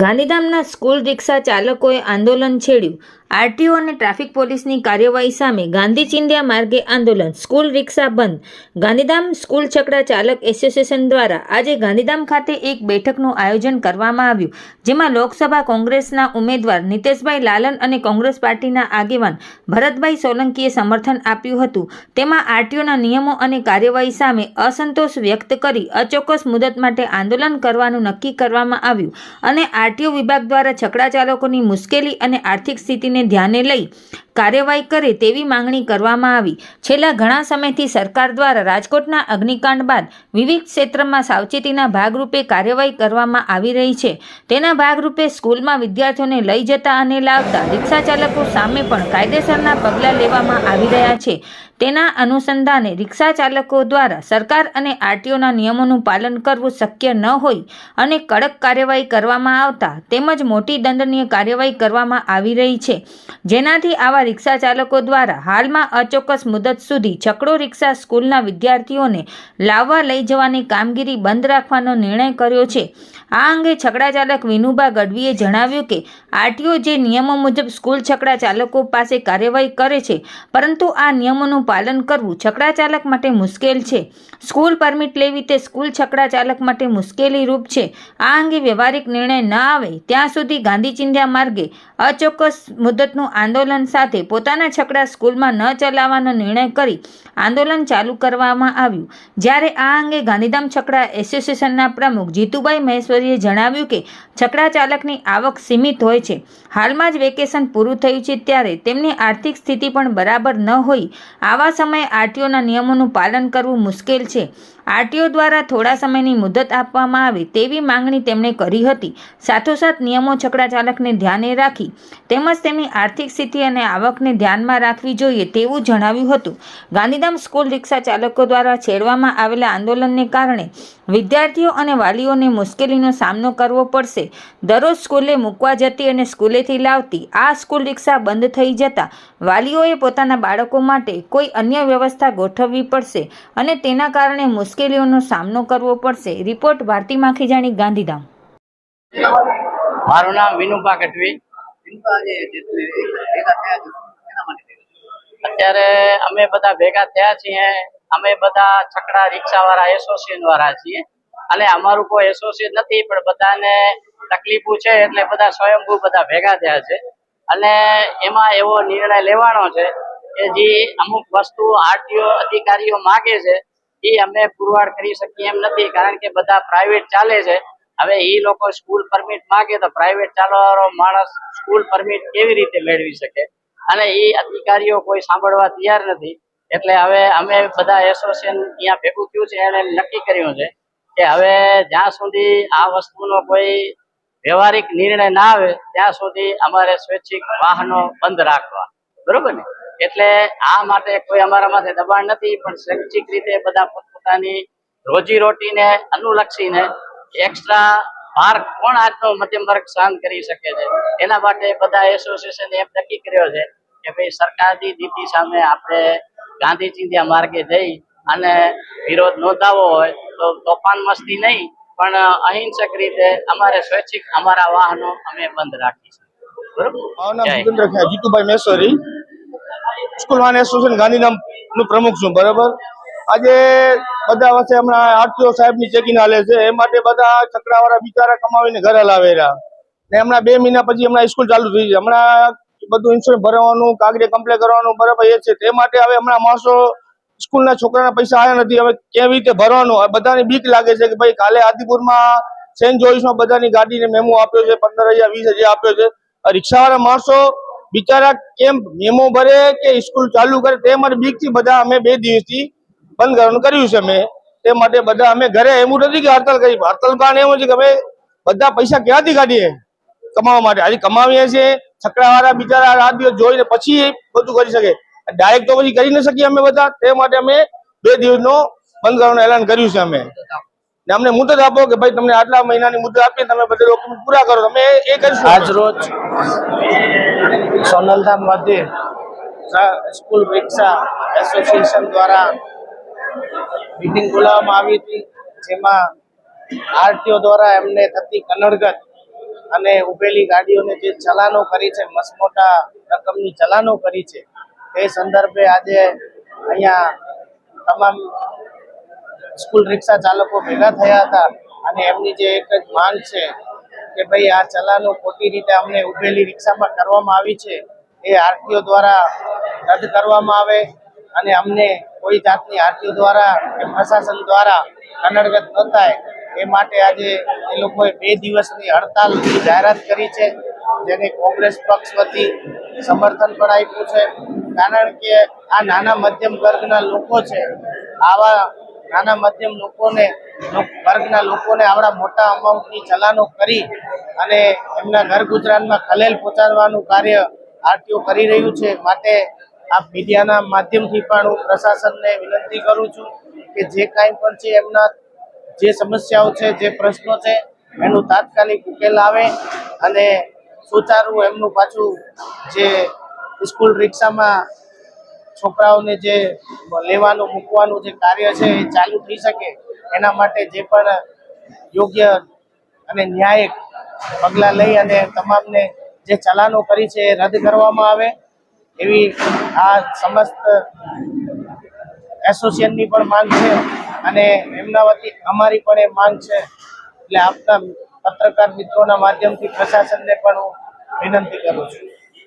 ગાંધીધામના સ્કૂલ રિક્ષા ચાલકોએ આંદોલન છેડ્યું. આરટીઓ અને ટ્રાફિક પોલીસની કાર્યવાહી સામે ગાંધી ચિંધ્યા માર્ગે આંદોલન. સ્કૂલ રિક્ષા બંધ. ગાંધીધામ સ્કૂલ છકડા ચાલક એસોસિએશન દ્વારા આજે ગાંધીધામ ખાતે એક બેઠકનું આયોજન કરવામાં આવ્યું, જેમાં લોકસભા કોંગ્રેસના ઉમેદવાર નિતેશભાઈ લાલન અને કોંગ્રેસ પાર્ટીના આગેવાન ભરતભાઈ સોલંકીએ સમર્થન આપ્યું હતું. તેમાં આરટીઓના નિયમો અને કાર્યવાહી સામે અસંતોષ વ્યક્ત કરી અચોક્કસ મુદત માટે આંદોલન કરવાનું નક્કી કરવામાં આવ્યું અને આરટીઓ વિભાગ દ્વારા છકડા ચાલકોની મુશ્કેલી અને આર્થિક સ્થિતિને ધ્યાને લઈ કાર્યવાહી કરે તેવી માંગણી કરવામાં આવી. છેલ્લા ઘણા સમયથી સરકાર દ્વારા રાજકોટના અગ્નિકાંડ બાદ વિવિધ ક્ષેત્રમાં સાવચેતીના ભાગરૂપે કાર્યવાહી કરવામાં આવી રહી છે. તેના ભાગરૂપે સ્કૂલમાં વિદ્યાર્થીઓને લઈ જતા અને લાવતા રિક્ષા ચાલકો સામે પણ કાયદેસરના પગલાં લેવામાં આવી રહ્યા છે. તેના અનુસંધાને રિક્ષા ચાલકો દ્વારા સરકાર અને આરટીઓના નિયમોનું પાલન કરવું શક્ય ન હોય અને કડક કાર્યવાહી કરવામાં આવતા તેમજ મોટી દંડનીય કાર્યવાહી કરવામાં આવી રહી છે. જેનાથી આવા રિક્ષા ચાલકો દ્વારા હાલમાં અચોક્કસ મુદત સુધી છકડો રિક્ષા સ્કૂલના વિદ્યાર્થીઓને લાવવા લઈ જવાની કામગીરી બંધ રાખવાનો નિર્ણય કર્યો છે. આ અંગે છકડા ચાલક વિનુભા ગઢવીએ જણાવ્યું કે, આરટીઓ જે નિયમો મુજબ સ્કૂલ છકડા ચાલકો પાસે કાર્યવાહી કરે છે, પરંતુ આ નિયમોનું પાલન કરવું છકડા ચાલક માટે મુશ્કેલ છે. સ્કૂલ પરમિટ લેવી તે સ્કૂલ છકડા ચાલક માટે મુશ્કેલી રૂપ છે. આ અંગે વ્યવહારિક નિર્ણય ન આવે ત્યાં સુધી ગાંધી ચિંધ્યા માર્ગે અચોક્કસ મુદતનું આંદોલન સાથે પોતાના છકડા સ્કૂલમાં ન ચલાવવાનો નિર્ણય કરી આંદોલન ચાલુ કરવામાં આવ્યું. જ્યારે આ અંગે ગાંધીધામ છકડા એસોસિએશનના પ્રમુખ જીતુભાઈ મહેશ્વરીએ જણાવ્યું કે છકડા ચાલકની આવક સીમિત હોય છે. હાલમાં જ વેકેશન પૂરું થયું છે ત્યારે તેમની આર્થિક સ્થિતિ પણ બરાબર ન હોય. આવા સમયે આરટીઓના નિયમોનું પાલન કરવું મુશ્કેલ છે. આરટીઓ દ્વારા થોડા સમયની મુદત આપવામાં આવે તેવી માંગણી તેમણે કરી હતી. સાથોસાથ નિયમો છકડા ચાલકને ધ્યાને રાખી તેમજ તેમની આર્થિક સ્થિતિ અને આવકને ધ્યાનમાં રાખવી જોઈએ તેવું જણાવ્યું હતું. ગાંધીધામ સ્કૂલ રિક્ષા ચાલકો દ્વારા છેડવામાં આવેલા આંદોલનને કારણે વિદ્યાર્થીઓ અને વાલીઓને મુશ્કેલીનો સામનો કરવો પડશે. દરરોજ સ્કૂલે મૂકવા જતી અને સ્કૂલેથી લાવતી આ સ્કૂલ રિક્ષા બંધ થઈ જતા વાલીઓએ પોતાના બાળકો માટે કોઈ અન્ય વ્યવસ્થા ગોઠવવી પડશે અને તેના કારણે મુશ્કેલીઓનો સામનો કરવો પડશે. રિપોર્ટ ભારતી માખીજાણી ગાંધીધામ. મારું નામ વિનુભા ગઢવી. અત્યારે અમે બધા ભેગા થયા છીએ. અમે બધા છકડા રિક્ષા વાળા એસોસિએશન વાળા છીએ. અને અમારું કોઈ એસોસિએશન નથી પણ બધાને તકલીફો છે એટલે બધા સ્વયંભૂ બધા ભેગા થયા છે. અને એમાં એવો નિર્ણય લેવાનો છે કે જે અમુક વસ્તુ આરટીઓ અધિકારીઓ માગે છે એ અમે પુરવાર કરી શકીએ એમ નથી, કારણ કે બધા પ્રાઇવેટ ચાલે છે. હવે એ લોકો સ્કૂલ પરમિટ માગે તો પ્રાઇવેટ ચાલવાનો માણસ સ્કૂલ પરમિટ કેવી રીતે મેળવી શકે? અને એ અધિકારીઓ કોઈ સાંભળવા તૈયાર નથી. એટલે હવે અમે બધા એસોસિએશન અહીંયા ભેગું થયું છે, એને નક્કી કર્યું છે કે હવે જ્યાં સુધી આ વસ્તુનો કોઈ વ્યવહારિક નિર્ણય ના આવે, ત્યાં સુધી અમારે સ્વૈચ્છિક વાહનો બંધ રાખવા. બરોબર ને? એટલે આ માટે કોઈ અમારા માથે દબાણ નથી પણ શૈક્ષિક રીતે બધા પોતપોતાની રોજીરોટીને અનુલક્ષીને એક્સ્ટ્રા ભાર કોણ આજનો મધ્યમ વર્ગ સહન કરી શકે છે. એના માટે બધા એસોસિએશન એમ નક્કી કર્યો છે કે ભાઈ સરકારની નીતિ સામે આપણે ગાંધી ચિંધ્યા માર્ગે જઈ અને વિરોધ નોંધાવો હોય તો તોફાન મસ્તી નહીં પણ અહિંસક રીતે અમારે સ્વૈચ્છિક અમારા વાહનો અમે બંધ રાખીશું. બરોબર? જીતુભાઈ સ્કૂલ એસોસિએશન ગાંધીધામનું પ્રમુખ છું, બરાબર? આજે બધા વચ્ચે હમણાં આરટીઓ સાહેબની ચેકિંગ હાલે છે, એ માટે બધા છકડાવાળા બિચારા કમાવીને ઘરે લાવે રહ્યા. ને હમણાં બે મહિના પછી હમણાં સ્કૂલ ચાલુ થઈ છે હમણાં બધું ઇન્સ્યોરન્સ ભરવાનું, કાગળે કમ્પ્લે કરવાનું, બરાબર, એ છે. તે માટે હવે હમણાં માણસો સ્કૂલના છોકરાના પૈસા આવ્યા નથી. હવે કેવી રીતે ભરવાનું? બધાની બીક લાગે છે કે ભાઈ કાલે આદિપુરમાં સેન્ટ જોઈસમાં બધાની ગાડીને મેમો આપ્યો છે, પંદર હજાર, વીસ હજાર આપ્યો છે. રિક્ષાવાળા માણસો બિચારા કેમ મેમો ભરે કે સ્કૂલ ચાલુ કરે તે માટે બીકથી બધા અમે બે દિવસથી બંધ કરવાનું કર્યું છે અમે. તે માટે બધા અમે ઘરે એવું નથી કે હડતાલ કરી. હડતાલ કારણ એવું છે કે અમે બધા પૈસા ક્યાંથી કાઢીએ? કમાવા માટે. આજે કમાવીએ છીએ, છકડાવાળા બિચારા રાત દિવસ જોઈને પછી બધું કરી શકે. ડાયરેક્ટ તો પછી કરી ન શકીએ અમે બધા. તે માટે અમે બે દિવસનો બંધ કરવાનું એલાન કર્યું છે અમે. અમને મુદત આપો કે ભાઈ તમને આટલા મહિનાની મુદત આપીએ, તમે બધા ડોક્યુમેન્ટ પૂરા કરો. તમે એ કરીશું. આજ રોજ સોનલધામ મધ્ય સ્કૂલ પરીક્ષા એસોસિએશન દ્વારા મિટિંગ બોલાવવામાં આવી હતી, જેમાં આરટીઓ દ્વારા એમને થતી કનડગત અને ઉભેલી ગાડીઓને જે ચલાનો કરી છે, મસમોટા રકમની ચલાનો કરી છે, તે સંદર્ભે આજે અહીંયા તમામ સ્કૂલ રિક્ષા ચાલકો ભેગા થયા હતા અને એમની જે એક જ માંગ છે કે ભાઈ આ ચલાનો ખોટી રીતે અમને ઉભેલી રિક્ષામાં કરવામાં આવી છે, એ આરટીઓ દ્વારા રદ કરવામાં આવે અને અમને કોઈ જાતની આરટીઓ દ્વારા કે પ્રશાસન દ્વારા અનર્ગત ન થાય, એ માટે આજે એ લોકોએ બે દિવસની હડતાલની જાહેરાત કરી છે, જેને કોંગ્રેસ પક્ષ વતી સમર્થન પણ આપ્યું છે. કારણ કે આ નાના મધ્યમ વર્ગના લોકો છે, આવા નાના મધ્યમ લોકોને, વર્ગના લોકોને આવડા મોટા અમાઉન્ટની ચલાનો કરી અને એમના ઘર ગુજરાનમાં ખલેલ પહોંચાડવાનું કાર્ય આરટીઓ કરી રહ્યું છે. માટે આ મીડિયાના માધ્યમથી પણ હું પ્રશાસનને વિનંતી કરું છું કે જે કાંઈ પણ છે એમના જે સમસ્યાઓ છે, જે પ્રશ્નો છે, એનું તાત્કાલિક ઉકેલ આવે અને સુચારું એમનું પાછું જે સ્કૂલ રિક્ષામાં છોકરાઓને જે લેવાનું, મૂકવાનું જે કાર્ય છે એ ચાલુ થઈ શકે, એના માટે જે પણ યોગ્ય અને ન્યાયિક પગલાં લઈ અને તમામને જે ચલાનો કરી છે એ રદ કરવામાં આવે, એવી આ સમસ્ત એસોસિએશનની પણ માંગ છે અને એમના વતી અમારી પણ એ માંગ છે. એટલે આપના પત્રકાર મિત્રોના માધ્યમથી પ્રશાસનને પણ હું વિનંતી કરું છું.